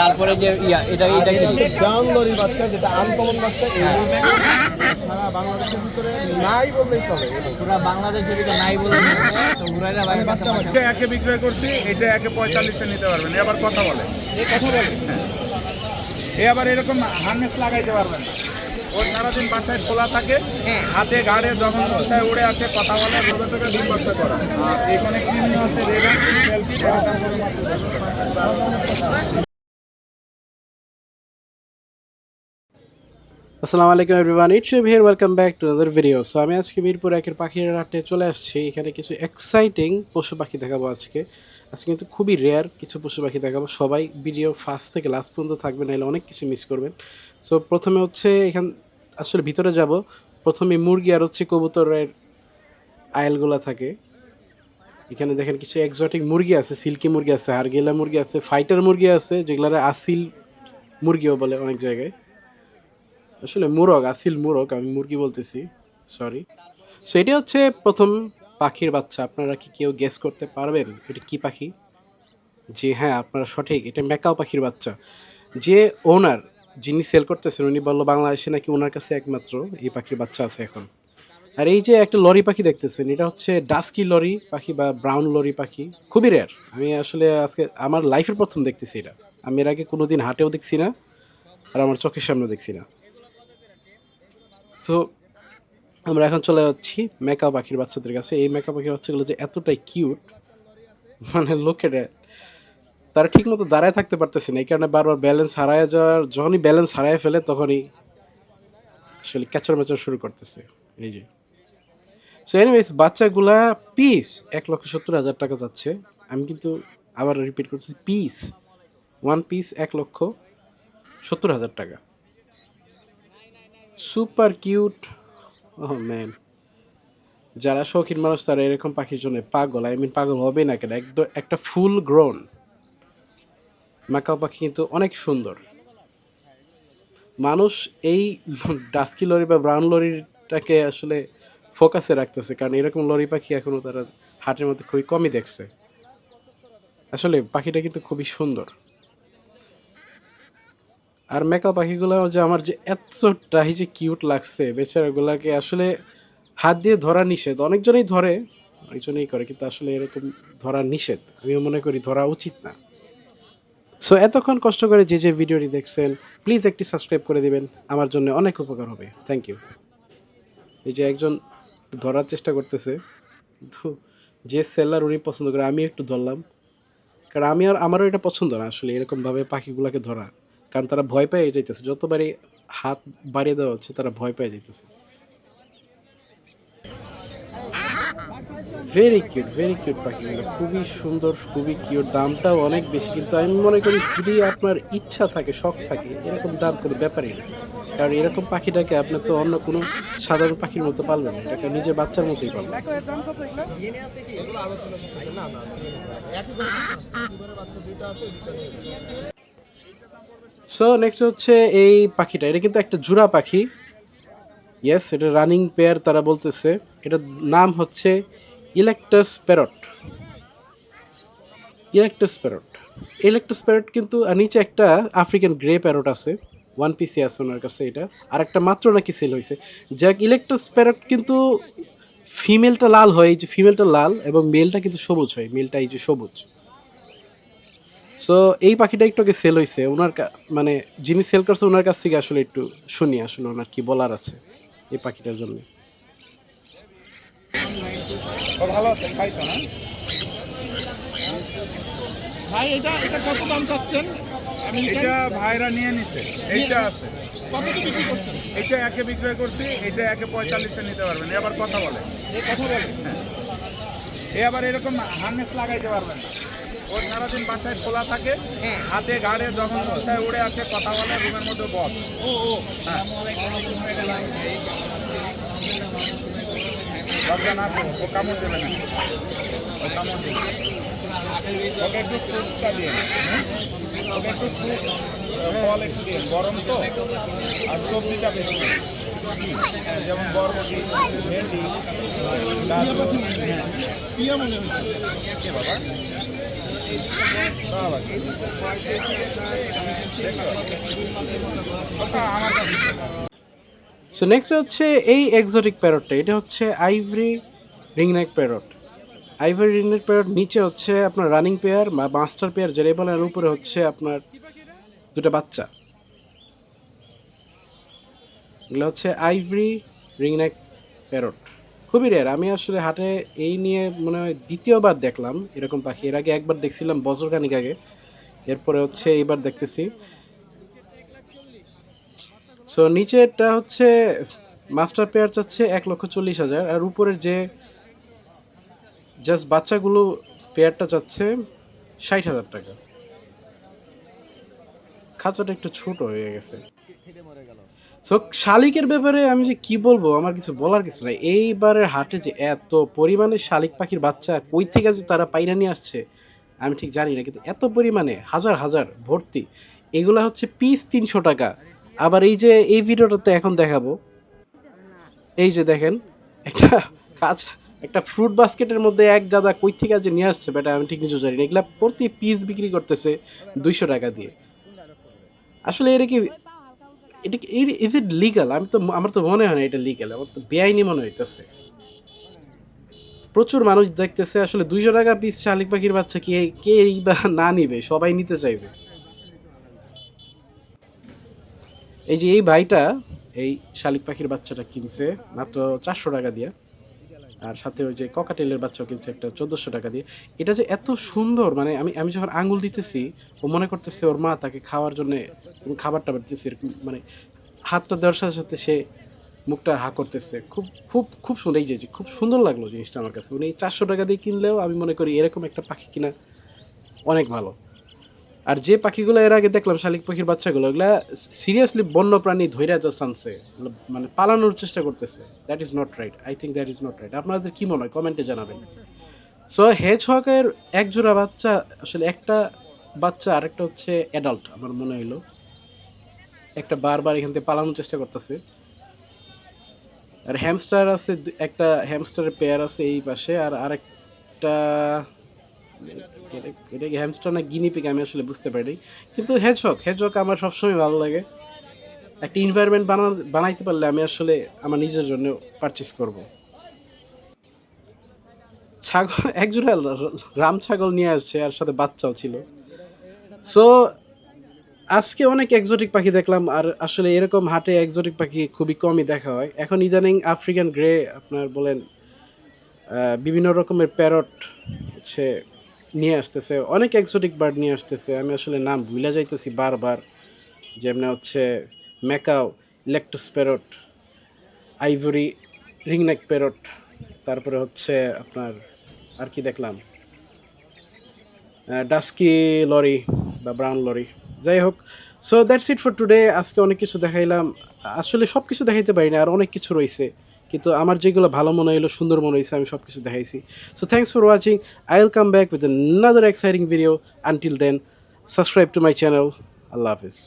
তারপরে যে ইয়া এটা এটা কি? লরির বাচ্চা যেটা আনকমন বাচ্চা এই সারা বাংলাদেশের ভিতরে নাই বললেই চলে পুরা বাংলাদেশের ভিতরে নাই বলে তো উড়াইরা বাইরে বাচ্চা বাচ্চা। এটা একে বিক্রয় করছি এটা একে পঁয়তাল্লিশে নিতে পারবেন। এ আবার কথা বলে। এই কথা বলে। এ আবার এরকম হার্নেস লাগাইতে পারবেন। না ও সারাদিন বাসায় খোলা থাকে হাতে গাড়ে যখন বাসায় উড়ে আসে কথা বলে রোদে থেকে ডিম বাচ্চা করা। আর এখানে ক্রিমি আছে রেগান সেলফি আসসালামু আলাইকুম everyone it's here welcome back to other video so আমি আজকে মিরপুর একের পাখির হাটে চলে আসছি। এখানে কিছু এক্সাইটিং পশু পাখি দেখাবো আজকে। আজকে কিন্তু খুবই রেয়ার কিছু পশু পাখি দেখাবো। সবাই ভিডিও ফার্স্ট থেকে লাস্ট পর্যন্ত থাকবে, নাহলে অনেক কিছু মিস করবেন। সো প্রথমে হচ্ছে এখান, আসলে ভিতরে যাব। প্রথমে মুরগি আর হচ্ছে কবুতরের আয়েলগুলো থাকে। এখানে দেখেন কিছু এক্সোটিক মুরগি আছে সিল্কি মুরগি আছে, হারগেলা মুরগি আছে ফাইটার মুরগি আছে, যেগুলার আসিল মুরগিও বলে অনেক জায়গায়। আসলে মুরগ আসিল মুরগ, আমি মুরগি বলতেছি সরি সো এটি হচ্ছে প্রথম পাখির বাচ্চা, আপনারা কি কেউ গেস করতে পারবেন? এটা কি পাখি? যে হ্যাঁ আপনারা সঠিক, এটা ম্যাকাও পাখির বাচ্চা। যে ওনার যিনি সেল করতেছেন, উনি বলল বাংলাদেশে নাকি ওনার কাছে একমাত্র এই পাখির বাচ্চা আছে এখন। আর এই যে একটা লরি পাখি দেখতেছেন, এটা হচ্ছে ডাস্কি লরি পাখি বা ব্রাউন লরি পাখি, খুবই রেয়ার আমি আসলে আজকে, আমার লাইফের প্রথম দেখতেছি এটা। আমি এর আগে কোনোদিন হাটেও দেখছি না, আর আমার চোখের সামনে দেখছি না। তো আমরা এখন চলে যাচ্ছি মেকা পাখির বাচ্চাদের কাছে। এই মেকা পাখির বাচ্চাগুলো যে এতটাই কিউট মানে লোকেরা, তারা ঠিক মতো দাঁড়ায় থাকতে পারতেছে না। এই কারণে বারবার ব্যালেন্স হারায় যাওয়ার, যখনই ব্যালেন্স হারায় ফেলে, তখনই আসলে ক্যাচর ম্যাচর শুরু করতেছে। এই যে। সো এনিওয়েজ বাচ্চাগুলা পিস এক লক্ষ সত্তর হাজার টাকা যাচ্ছে। আমি কিন্তু আবার রিপিট করতেছি পিস ওয়ান পিস এক লক্ষ সত্তর হাজার টাকা। সুপার কিউট ও যারা শৌখিন মানুষ, তারা এরকম পাখির জন্য পাগল। আই মিন পাগল হবে না কেন? একদম একটা ফুল গ্রোন মাকাও পাখি কিন্তু অনেক সুন্দর। মানুষ এই ডাস্কি লরি বা ব্রাউন লরিটাকে আসলে ফোকাসে রাখতেছে, কারণ এরকম লরি পাখি এখনও তারা হাটের মধ্যে খুবই কমই দেখছে। আসলে পাখিটা কিন্তু খুবই সুন্দর। আর মেকআপ পাখিগুলো যে আমার যে এতটাই যে কিউট লাগছে বেচারাগুলোকে আসলে হাত দিয়ে ধরা নিষেধ। অনেকজনেই ধরে, অনেকজনেই করে, কিন্তু আসলে এরকম ধরা নিষেধ। আমিও মনে করি ধরা উচিত না। সো এতক্ষণ কষ্ট করে যে যে ভিডিওটি দেখছেন প্লিজ একটি সাবস্ক্রাইব করে দিবেন। আমার জন্য অনেক উপকার হবে। থ্যাংক ইউ এই যে একজন ধরার চেষ্টা করতেছে, কিন্তু যে সেলার উনি পছন্দ করে আমি একটু ধরলাম। কারণ আমি আর, আমারও এটা পছন্দ না আসলে এরকমভাবে পাখিগুলোকে ধরা। কারণ তারা ভয় পেয়ে যাইতেছে যতবারই হাত বাড়িয়ে দেওয়া হচ্ছে তারা ভয় পেয়ে যাইতেছে ভেরি কিউট ভেরি কিউট পাখিগুলো খুবই সুন্দর খুবই কিউট দামটাও অনেক বেশি কিন্তু আমি মনে করি যদি আপনার ইচ্ছা থাকে শখ থাকে এরকম দাম কোনো ব্যাপারই না কারণ এরকম পাখিটাকে আপনি তো অন্য কোনো সাধারণ পাখির মতো পালবেন না এটাকে নিজের বাচ্চার মতোই পালবেন না সো নেক্সট হচ্ছে এই পাখিটা। এটা কিন্তু একটা জোড়া পাখি। ইয়েস এটা রানিং পেয়ার তারা বলতেছে। এটার নাম হচ্ছে eclectus parrot eclectus parrot eclectus parrot কিন্তু নিচে একটা আফ্রিকান গ্রে প্যারট আছে। ওয়ান পিসি আছে ওনার কাছে এটা। আর একটা মাত্র নাকি সেল হয়েছে। যাক ইলেকটাস প্যারট কিন্তু ফিমেলটা লাল হয়। এই যে ফিমেলটা লাল এবং মেলটা কিন্তু সবুজ হয়। মেলটা এই যে সবুজ। সো এই পাখিটা একটু আগে সেল হয়েছে ওনার কা- মানে যিনি সেল করছে ওনার কাছ থেকে আসলে একটু শুনি আসলে ওনার কি বলার আছে এই পাখিটার জন্য। ও ভালো আছে ভাই এটা এটা কত দাম চাচ্ছেন? এটা ভাইরা নিয়ে নিছে। এইটা আছে। কত বিক্রি করছেন? এটা একে বিক্রয় করছি এটা একে পঁয়তাল্লিশে নিতে পারবেন। এ আবার কথা বলে। কথা বলে। এ আবার এরকম হার্নেস লাগাইতে পারবেন না। ও সারাদিন বাসায় খোলা থাকে হাতে গাড়ে যখন বাসায় উড়ে আসে কথা বলে রুমের মধ্যে বস। ও ও। লজ্জা না করো, ও কামড় দেবে না। ও কামড় দেবে ওকে একটু ফ্রুটসটা দিয়ে ওকে একটু ফ্রুট ফল একটু দিয়ে গরম তো। আর সবজিটা বেশি হ্যাঁ, যেমন বরবটি ভেন্ডি গাজর হ্যাঁ বাবা? সো নেক্সট হচ্ছে এই এক্সোটিক প্যারটটা এটা হচ্ছে ivory ringneck parrot ivory ringneck parrot নিচে হচ্ছে আপনার রানিং পেয়ার বা মাস্টার পেয়ার যেটাই বলেন আর উপরে হচ্ছে আপনার দুটো বাচ্চা। এগুলো হচ্ছে আইভরি রিংনেক প্যারট খুবই রেয়ার আমি আসলে হাটে এই নিয়ে মনে হয় দ্বিতীয়বার দেখলাম এরকম পাখি। এর আগে একবার দেখছিলাম বছর খানিক আগে। এরপরে হচ্ছে এইবার দেখতেছি। সো নিচেরটা হচ্ছে মাস্টার পেয়ার চাচ্ছে এক লক্ষ চল্লিশ হাজার। আর উপরের যে জাস্ট বাচ্চাগুলো পেয়ারটা চাচ্ছে ষাট হাজার টাকা। খাঁচাটা একটু ছোট হয়ে গেছে। সো শালিকের ব্যাপারে আমি যে কি বলব, আমার কিছু বলার কিছু নাই। এইবারের হাটে যে এত পরিমাণে শালিক পাখির বাচ্চা কই থেকে যে তারা পাইরা নিয়ে আসছে, আমি ঠিক জানি না, কিন্তু এত পরিমাণে হাজার হাজার ভর্তি, এগুলা হচ্ছে পিস তিনশো টাকা। আবার এই যে, এই ভিডিওটাতে এখন দেখাবো। এই যে দেখেন, একটা কাজ, একটা ফ্রুট বাস্কেটের মধ্যে এক গাদা কই থেকে যে নিয়ে আসছে বেটা আমি ঠিক কিছু জানি না। এগুলা প্রতি পিস বিক্রি করতেছে দুইশো টাকা দিয়ে। আসলে এটা কি এটা ইজ ইট লিগাল আমি তো আমার তো মনে হয় না এটা লিগাল আমার তো বেআইনি মনে হইতেছে। প্রচুর মানুষ দেখতেছে, আসলে দুইশো টাকা পিস শালিক পাখির বাচ্চা কে কে বা না নিবে, সবাই নিতে চাইবে। এই যে এই ভাইটা, এই শালিক পাখির বাচ্চাটা কিনছে, মাত্র চারশো টাকা দিয়ে। আর সাথে ওই যে ককাটেলের বাচ্চাও কিনছে একটা চোদ্দোশো টাকা দিয়ে। এটা যে এত সুন্দর মানে আমি আমি যখন আঙুল দিতেছি, ও মনে করতেছে ওর মা তাকে খাওয়ার জন্য খাবার টাবার দিতেছে এরকম মানে হাতটা দেওয়ার সাথে সাথে সে মুখটা হা করতেছে। খুব খুব খুব সুন্দর, এই যে খুব সুন্দর লাগল জিনিসটা আমার কাছে। উনি চারশো টাকা দিয়ে কিনলেও আমি মনে করি এরকম একটা পাখি কিনা অনেক ভালো। আর যে পাখিগুলো এর আগে দেখলাম, শালিক পাখির বাচ্চাগুলো ওগুলা সিরিয়াসলি বন্য প্রাণী ধৈর্য যা আনছে মানে পালানোর চেষ্টা করতেছে। That is not right I think that is not right আপনাদের কি মনে হয়? কমেন্টে জানাবেন। সো হেজ হকের একজোড়া বাচ্চা, আসলে একটা বাচ্চা আরেকটা হচ্ছে অ্যাডাল্ট আমার মনে হইল। একটা বারবার এখান থেকে পালানোর চেষ্টা করতেছে। আর হ্যামস্টার আছে, একটা হ্যামস্টারের পেয়ার আছে এই পাশে, আর আরেকটা এটা- কি হ্যামস্টার না গিনিপিক আমি আসলে বুঝতে পারি কিন্তু হেজহক হেজহক আমার সবসময় ভালো লাগে। একটা এনভায়রনমেন্ট বানা বানাইতে পারলে আমি আসলে আমার নিজের জন্য পারচেস করব। ছাগল একজোড়া রাম ছাগল নিয়ে আসছে, আর সাথে বাচ্চাও ছিল। সো আজকে অনেক এক্সোটিক পাখি দেখলাম, আর আসলে এরকম হাটে এক্সোটিক পাখি খুবই কমই দেখা হয়। এখন ইদানিং আফ্রিকান গ্রে আপনার বলেন বিভিন্ন রকমের প্যারট হচ্ছে নিয়ে আসতেছে, অনেক এক্সোটিক বার্ড নিয়ে আসতেছে। আমি আসলে নাম ভুলে যাইতেছি বারবার যেমন হচ্ছে macaw eclectus parrot, ivory, ringneck parrot, তারপরে হচ্ছে আপনার, আর কি দেখলাম? ডাস্কি লরি বা ব্রাউন লরি। যাই হোক so that's it for today আজকে অনেক কিছু দেখাইলাম। আসলে সব কিছু দেখাইতে পারি না আর অনেক কিছু রয়েছে কিন্তু আমার যেগুলো ভালো মনে হইল, সুন্দর মনে হয়েছে আমি সব কিছু দেখাইছি। So thanks for watching I will come back with another exciting video until then subscribe to my channel Allah Hafiz.